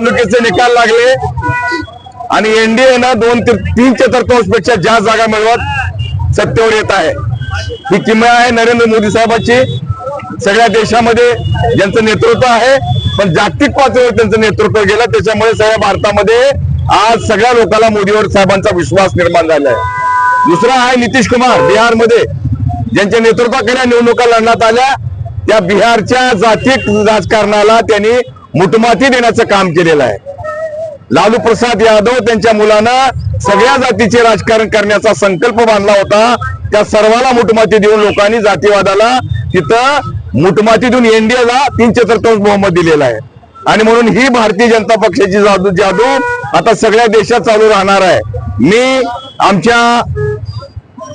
निवडणुकीचे निकाल लागले. आणि एनडीए ना दोन ते तीन चतुर्थांशपेक्षा जास्त जागा मिळवत सत्तेवर येत आहे. ही किमया आहे नरेंद्र मोदी साहेबांची. सगळ्या देशामध्ये ज्यांचं नेतृत्व आहे पण जागतिक पातळीवर त्यांचं नेतृत्व गेलं त्याच्यामुळे सगळ्या भारतामध्ये आज सगळ्या लोकांना मोदीवर साहेबांचा विश्वास निर्माण झाला आहे दुसरा आहे नितीश कुमार बिहारमध्ये. ज्यांच्या नेतृत्वाखाली निवडणुका लढण्यात आल्या त्या बिहारच्या जातीय राजकारणाला त्यांनी मुटमाती देण्याचं काम केलेलं आहे. लालू प्रसाद यादव त्यांच्या मुलानं सगळ्या जातीचे राजकारण करण्याचा संकल्प बांधला होता. त्या सर्वाला मुठमाती देऊन लोकांनी जातीवादाला तिथं मुठमाती देऊन एनडीएला तीन चतुर्थांश बहुमत दिलेला आहे. आणि म्हणून ही भारतीय जनता पक्षाची जादू जादू आता सगळ्या देशात चालू राहणार आहे. मी आमच्या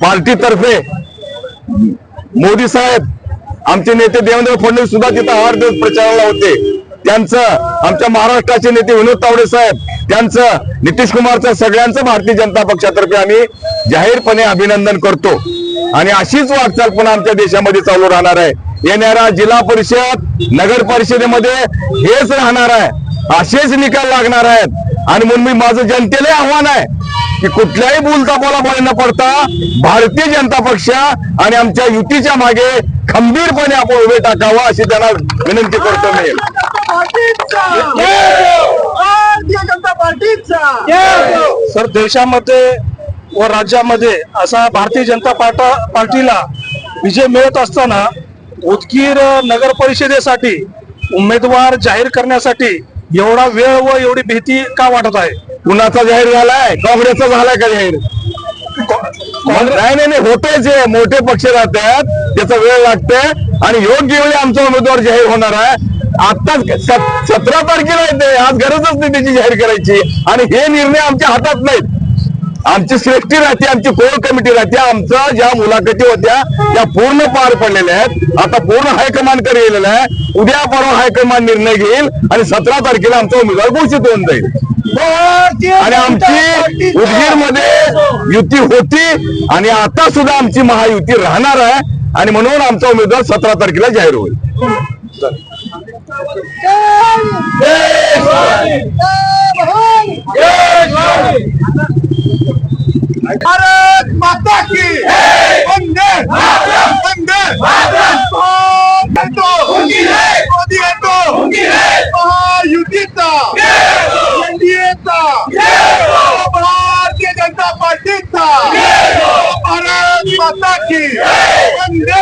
पार्टीतर्फे मोदी साहेब आमचे नेते देवेंद्र फडणवीस सुद्धा तिथं आठ दिवस प्रचाराला होते. त्यांचं आमच्या महाराष्ट्राचे नेते विनोद तावडे साहेब त्यांचं नितीश कुमारचं सगळ्यांचं भारतीय जनता पक्षातर्फे आम्ही जाहीरपणे अभिनंदन करतो. आणि अशीच वाटचाल पुन्हा आमच्या देशामध्ये चालू राहणार आहे. येणाऱ्या जिल्हा परिषद नगर परिषदेमध्ये हेच राहणार आहे. असेच निकाल लागणार आहेत. आणि म्हणून मी माझं जनतेला आव्हान आहे की कुठल्याही बोलता बोला न पडता भारतीय जनता पक्ष आणि आमच्या युतीच्या मागे खंबीरपणे आपण उभे टाकावं अशी त्यांना विनंती करतो मी. सर देशामध्ये व राज्यामध्ये असा भारतीय जनता पार्टा पार्टीला विजय मिळत असताना उदगीर नगर परिषदेसाठी उमेदवार जाहीर करण्यासाठी एवढा वेळ व एवढी भीती का वाटत आहे? कुणाचा जाहीर झालाय? काँग्रेसचा झालाय का जाहीर? नाही नाही नाही होते जे मोठे पक्ष राहतात त्याचा वेळ लागतोय आणि योग्य वेळी आमचा उमेदवार जाहीर होणार आहे. आता सतरा तारखेला येते आज गरजच नाही त्याची जाहीर करायची. आणि हे निर्णय आमच्या हातात नाहीत. आमची श्रेष्ठी राहते आमची कोर कमिटी राहते. आमच्या ज्या मुलाखती होत्या त्या पूर्ण पार पडलेल्या आहेत. आता पूर्ण हायकमांडकडे गेलेला आहे. उद्या परवा हायकमांड निर्णय घेईल आणि सतरा तारखेला आमचा उमेदवार घोषित होऊन जाईल. आणि आमची उदगीरमध्ये युती होती आणि आता सुद्धा आमची महायुती राहणार आहे. आणि म्हणून आमचा उमेदवार सतरा तारखेला जाहीर होईल. भारत माता की। वंदे वंदे मोदी येतो। मोदी महायुतीचा। एनडीएचा। भारतीय जनता पार्टीचा। भारत माता की। वंदे